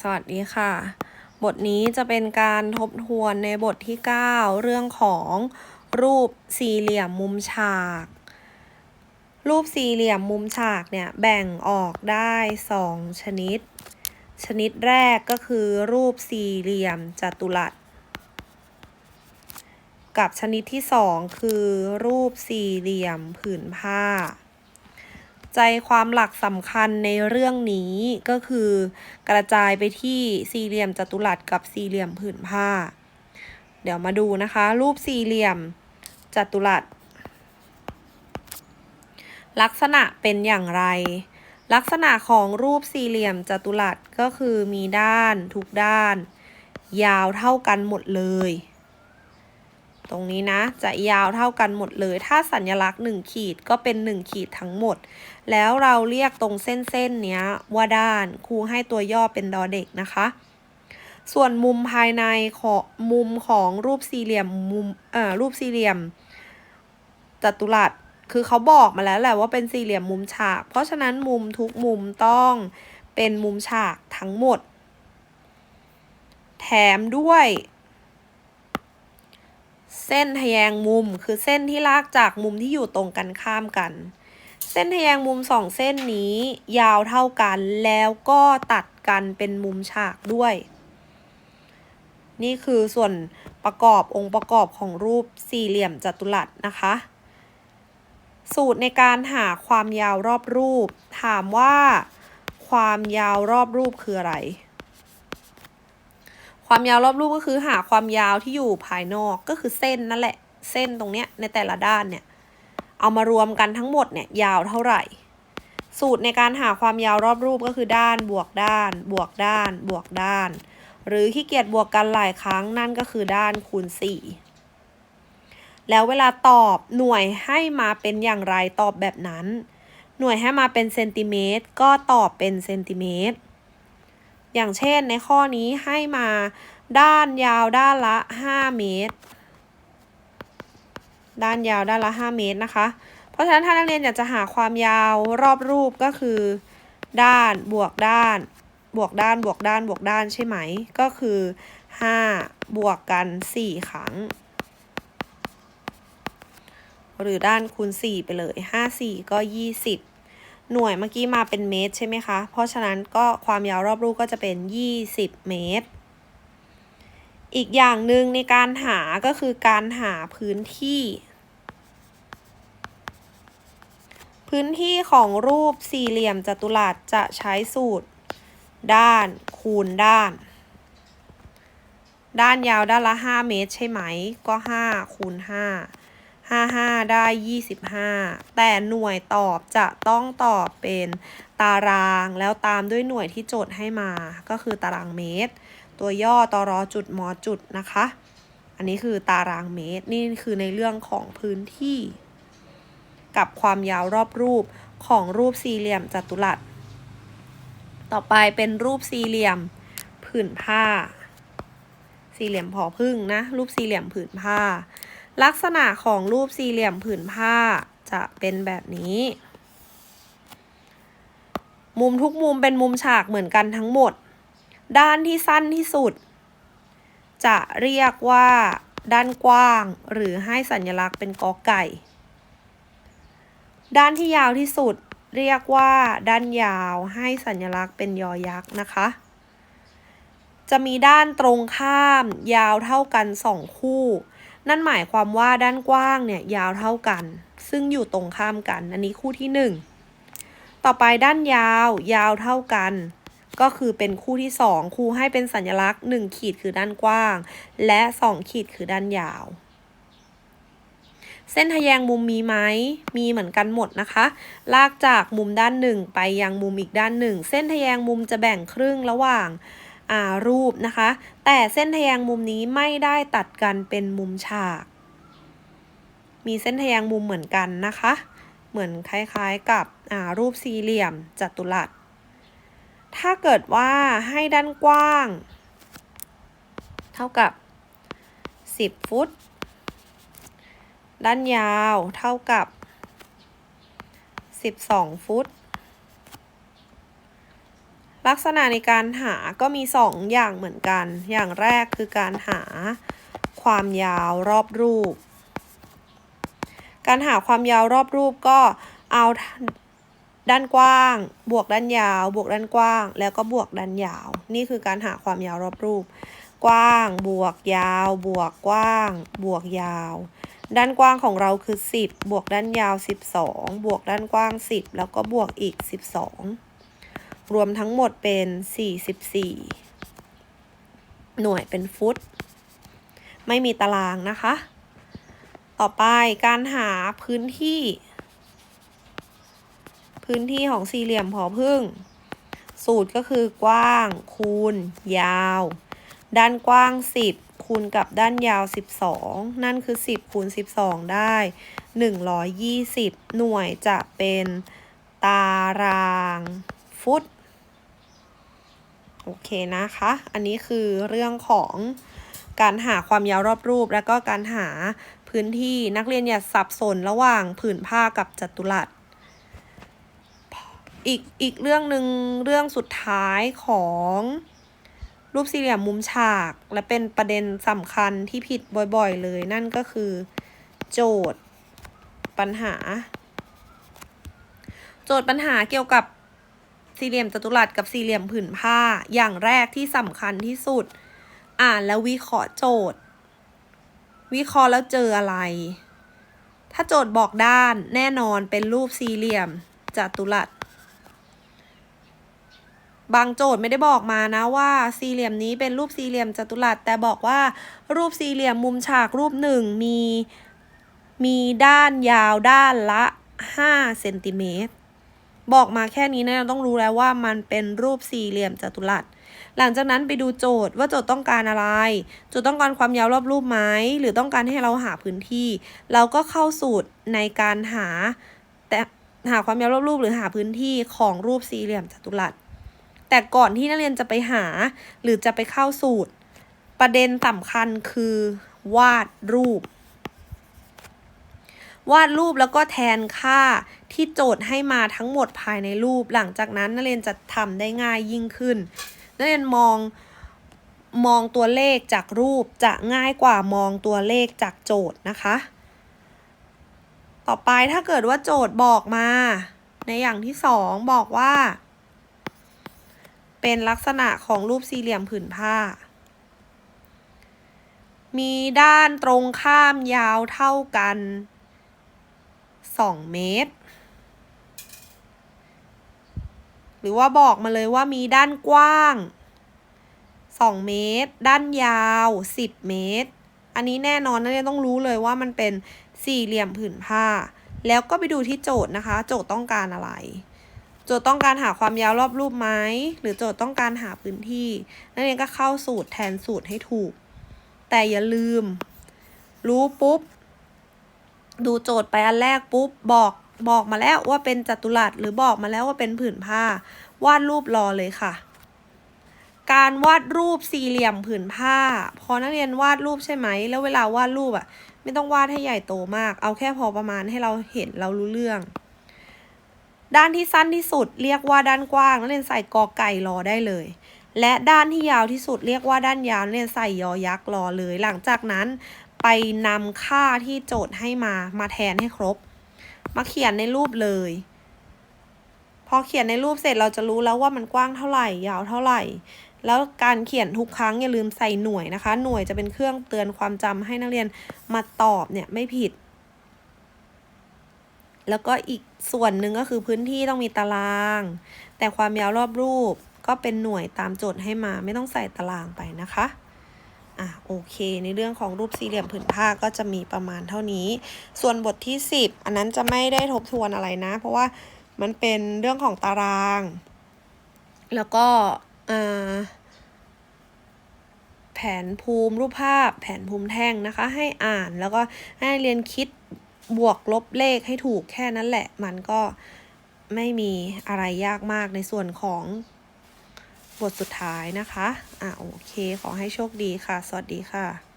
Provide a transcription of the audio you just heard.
สวัสดีค่ะ บทนี้จะเป็นการทบทวนในบทที่ 9 เรื่องของรูปสี่เหลี่ยมมุมฉาก รูปสี่เหลี่ยมมุมฉากเนี่ยแบ่งออกได้ 2 ชนิด ชนิดแรกก็คือรูปสี่เหลี่ยมจัตุรัส กับชนิดที่ 2 คือรูปสี่เหลี่ยมผืนผ้า ใจความหลักสำคัญในเรื่องนี้ก็คือกระจายไปที่สี่เหลี่ยมจัตุรัสกับสี่เหลี่ยมผืนผ้า เดี๋ยวมาดูนะคะ รูปสี่เหลี่ยมจัตุรัส ลักษณะเป็นอย่างไร ลักษณะของรูปสี่เหลี่ยมจัตุรัสก็คือมีด้านทุกด้าน ยาวเท่ากันหมดเลย ตรงนี้นะ จะยาวเท่ากันหมดเลย ถ้าสัญลักษณ์ 1 ขีดก็เป็น 1 ขีดทั้งหมด แล้วเราเรียกตรงเส้นๆเนี้ยว่าด้านครูให้ตัวย่อเป็นดอเด็กนะคะ ส่วนมุมภายในของมุมของรูปสี่เหลี่ยมมุมเอ่อรูปสี่เหลี่ยมจัตุรัสคือเขาบอกมาแล้วแหละว่าเป็นสี่เหลี่ยมมุมฉาก เพราะฉะนั้นมุมทุกมุมต้องเป็นมุมฉากทั้งหมด แถมด้วย ส้นทแยงมุมคือเส้นที่ลากจากมุมที่อยู่ตรงกันข้ามกัน เส้นทแยงมุมสองเส้นนี้ยาวเท่ากันแล้วก็ตัดกันเป็นมุมฉากด้วย นี่คือส่วนประกอบองค์ประกอบของรูปสี่เหลี่ยมจัตุรัสนะคะ สูตรในการหาความยาวรอบรูป ถามว่าความยาวรอบรูปคืออะไร ความยาวรอบรูปก็คือหาความยาวที่อยู่ภายนอกก็คือเส้นนั่นแหละ เส้นตรงเนี้ยในแต่ละด้านเนี่ย เอามารวมกันทั้งหมดเนี่ยยาวเท่าไหร่ สูตรในการหาความยาวรอบรูปก็คือด้านบวกด้าน บวกด้าน บวกด้าน หรือขี้เกียจบวกกันหลายครั้งนั่นก็คือด้านคูณ 4 แล้วเวลาตอบหน่วยให้มาเป็นอย่างไรตอบแบบนั้น หน่วยให้มาเป็นเซนติเมตรก็ตอบเป็นเซนติเมตร อย่างเช่นในข้อนี้ให้มาด้านยาวด้านละ 5 เมตร ด้านยาวด้านละ 5 เมตรนะคะ เพราะฉะนั้นถ้านักเรียนอยากจะหาความยาวรอบรูปก็คือ ด้านบวกด้าน บวกด้านบวกด้านบวกด้านใช่ไหม ก็คือ 5 บวกกัน 4 ครั้ง หรือด้านคูณ 4 ไปเลย 5 4 ก็ 20 หน่วยเมื่อกี้มาเป็นเมตรใช่ไหมคะ เพราะฉะนั้นก็ความยาวรอบรูปก็จะเป็น 20 เมตร อีกอย่างหนึ่งในการหาก็คือการหาพื้นที่ พื้นที่ของรูปสี่เหลี่ยมจัตุรัสจะใช้สูตร ด้านคูณด้าน ด้านยาวด้านละ 5 เมตรใช่ไหม ก็ 5 คูณ 5 5 5 ได้ 25 แต่หน่วยตอบจะต้องตอบเป็นตารางแล้วตามด้วยหน่วยที่โจทย์ให้มา ก็คือตารางเมตร ตัวย่อตรอจุดมอจุดนะคะ อันนี้คือตารางเมตร นี่คือในเรื่องของพื้นที่ กับความยาวรอบรูปของรูปสี่เหลี่ยมจัตุรัส ต่อไปเป็นรูปสี่เหลี่ยมผืนผ้า สี่เหลี่ยมผอพึ่งนะ รูปสี่เหลี่ยมผืนผ้า ลักษณะของรูปสี่เหลี่ยมผืนผ้าจะเป็นแบบนี้ มุมทุกมุมเป็นมุมฉากเหมือนกันทั้งหมด ด้านที่สั้นที่สุด จะเรียกว่าด้านกว้าง หรือให้สัญลักษณ์เป็นกอไก่ ด้านที่ยาวที่สุดเรียกว่าด้านยาวให้สัญลักษณ์เป็นยอยักษ์นะคะ จะมีด้านตรงข้ามยาวเท่ากันสองคู่ นั่นหมายความว่าด้านกว้างเนี่ยยาวเท่ากัน ซึ่งอยู่ตรงข้ามกัน อันนี้คู่ที่หนึ่งต่อไปด้านยาว ยาวเท่ากัน ก็คือเป็นคู่ที่สองครูให้เป็นสัญลักษณ์ 1 ขีดคือด้านกว้าง และ 2 ขีดคือด้านยาว เส้นทะแยงมุมมีไหม มีเหมือนกันหมดนะคะ ลากจากมุมด้านหนึ่งไปยังมุมอีกด้านหนึ่ง เส้นทะแยงมุมจะแบ่งครึ่งระหว่าง รูปนะคะ แต่เส้นทแยงมุมนี้ไม่ได้ตัดกันเป็นมุมฉาก มีเส้นทแยงมุมเหมือนกันนะคะ เหมือนคล้ายๆกับรูปสี่เหลี่ยมจัตุรัส ถ้าเกิดว่าให้ด้านกว้าง เท่ากับ 10 ฟุต ด้านยาวเท่ากับ 12 ฟุต ลักษณะในการหาก็มีสองอย่างเหมือนกัน อย่างแรกคือการหาความยาวรอบรูป การหาความยาวรอบรูปก็เอาด้านกว้าง บวกด้านยาว บวกด้านกว้าง แล้วก็บวกด้านยาว นี่คือการหาความยาวรอบรูป กว้าง บวกยาว บวกกว้าง บวกยาว ด้านกว้างของเราคือ 10 บวกด้านยาว 12 บวกด้านกว้าง 10 แล้วก็บวกอีก 12 รวมทั้งหมดเป็น 44 หน่วยเป็นฟุต ไม่มีตารางนะคะ ต่อไปการหาพื้นที่ พื้นที่ของสี่เหลี่ยมพอพึ่ง สูตรก็คือกว้าง คูณ ยาว ด้านกว้าง 10 คูณกับด้านยาว 12 นั่นคือ 10 คูณ 12 ได้ 120 หน่วยจะเป็นตาราง ฟุต โอเคนะคะ อันนี้คือเรื่องของการหาความยาวรอบรูป และก็การหาพื้นที่นักเรียนอย่าสับสนระหว่างผืนผ้ากับจัตุรัสอีกอีกเรื่องหนึ่งเรื่องสุดท้ายของรูปสี่เหลี่ยมมุมฉาก และเป็นประเด็นสำคัญที่ผิดบ่อยๆ เลย นั่นก็คือ โจทย์ปัญหา โจทย์ปัญหาเกี่ยวกับ สี่เหลี่ยมจัตุรัสกับสี่เหลี่ยมผืนผ้าอย่างแรกที่สำคัญที่สุด อ่านแล้ววิเคราะห์โจทย์ วิเคราะห์แล้วเจออะไร ถ้าโจทย์บอกด้านแน่นอนเป็นรูปสี่เหลี่ยมจัตุรัสบางโจทย์ไม่ได้บอกมานะว่าสี่เหลี่ยมนี้เป็นรูปสี่เหลี่ยมจัตุรัสแต่บอกว่ารูปสี่เหลี่ยมมุมฉากรูปหนึ่งมีมีด้านยาวด้านละ5เซนติเมตร บอกมาแค่นี้นะต้องรู้แล้วว่ามันเป็นรูปสี่เหลี่ยมจัตุรัส หลังจากนั้นไปดูโจทย์ว่าโจทย์ต้องการอะไร โจทย์ต้องการความยาวรอบรูปไหมหรือต้องการให้เราหาพื้นที่ เราก็เข้าสูตรในการหาแต่หาความยาวรอบรูปหรือหาพื้นที่ของรูปสี่เหลี่ยมจัตุรัส แต่ก่อนที่นักเรียนจะไปหา หรือจะไปเข้าสูตร ประเด็นสำคัญคือ วาดรูป วาดรูปแล้วก็แทนค่า ที่โจทย์ให้มาทั้งหมดภายในรูป หลังจากนั้นนักเรียนจะทำได้ง่ายยิ่งขึ้นนักเรียนมองมองตัวเลขจากรูปจะง่ายกว่ามองตัวเลขจากโจทย์นะคะ ต่อไปถ้าเกิดว่าโจทย์บอกมา ในอย่างที่สองบอกว่า เป็นลักษณะของรูปสี่เหลี่ยมผืนผ้า มีด้านตรงข้ามยาวเท่ากัน 2 เมตร หรือว่าบอกมาเลยว่ามีด้านกว้าง 2 เมตร ด้านยาว 10 เมตร อันนี้แน่นอนนักเรียนต้องรู้เลยว่ามันเป็นสี่เหลี่ยมผืนผ้า แล้วก็ไปดูที่โจทย์นะคะ โจทย์ต้องการอะไร โจทย์ต้องการหาความยาวรอบรูปไหมหรือโจทย์ต้องการหาพื้นที่ นักเรียนก็เข้าสูตรแทนสูตรให้ถูก แต่อย่าลืม รู้ปุ๊บ ดูโจทย์ไปอันแรกปุ๊บบอก บอกมาแล้วว่าเป็นจัตุรัสหรือบอกมาแล้วว่าเป็นผืนผ้า วาดรูปรอเลยค่ะ การวาดรูปสี่เหลี่ยมผืนผ้า พอนักเรียนวาดรูปใช่ไหม แล้วเวลาวาดรูปอะ ไม่ต้องวาดให้ใหญ่โตมาก เอาแค่พอประมาณให้เราเห็นเรารู้เรื่อง ด้านที่สั้นที่สุดเรียกว่าด้านกว้างนักเรียนใส่กอไก่รอได้เลยและด้านที่ยาวที่สุดเรียกว่าด้านยาวนักเรียนใส่ยอยักษ์รอเลย หลังจากนั้นไปนำค่าที่โจทย์ให้มามาแทนให้ครบ มาเขียนในรูปเลย พอเขียนในรูปเสร็จเราจะรู้แล้วว่ามันกว้างเท่าไหร่ ยาวเท่าไหร่ แล้วการเขียนทุกครั้งอย่าลืมใส่หน่วยนะคะ หน่วยจะเป็นเครื่องเตือนความจำให้นักเรียนมาตอบเนี่ยไม่ผิด แล้วก็อีกส่วนหนึ่งก็คือพื้นที่ต้องมีตาราง แต่ความยาวรอบรูปก็เป็นหน่วยตามโจทย์ให้มาไม่ต้องใส่ตารางไปนะคะ อะโอเค ในเรื่องของรูปสี่เหลี่ยมผืนผ้าก็จะมีประมาณเท่านี้ ส่วนบทที่ 10 อันนั้นจะไม่ได้ทบทวนอะไรนะ เพราะว่ามันเป็นเรื่องของตาราง แล้วก็แผนภูมิรูปภาพ แผนภูมิแท่งนะคะ ให้อ่านแล้วก็ให้เรียนคิดบวกลบเลขให้ถูกแค่นั้นแหละ มันก็ไม่มีอะไรยากมากในส่วนของ บทสุดท้ายนะคะ อะโอเค ขอให้โชคดีค่ะ สวัสดีค่ะ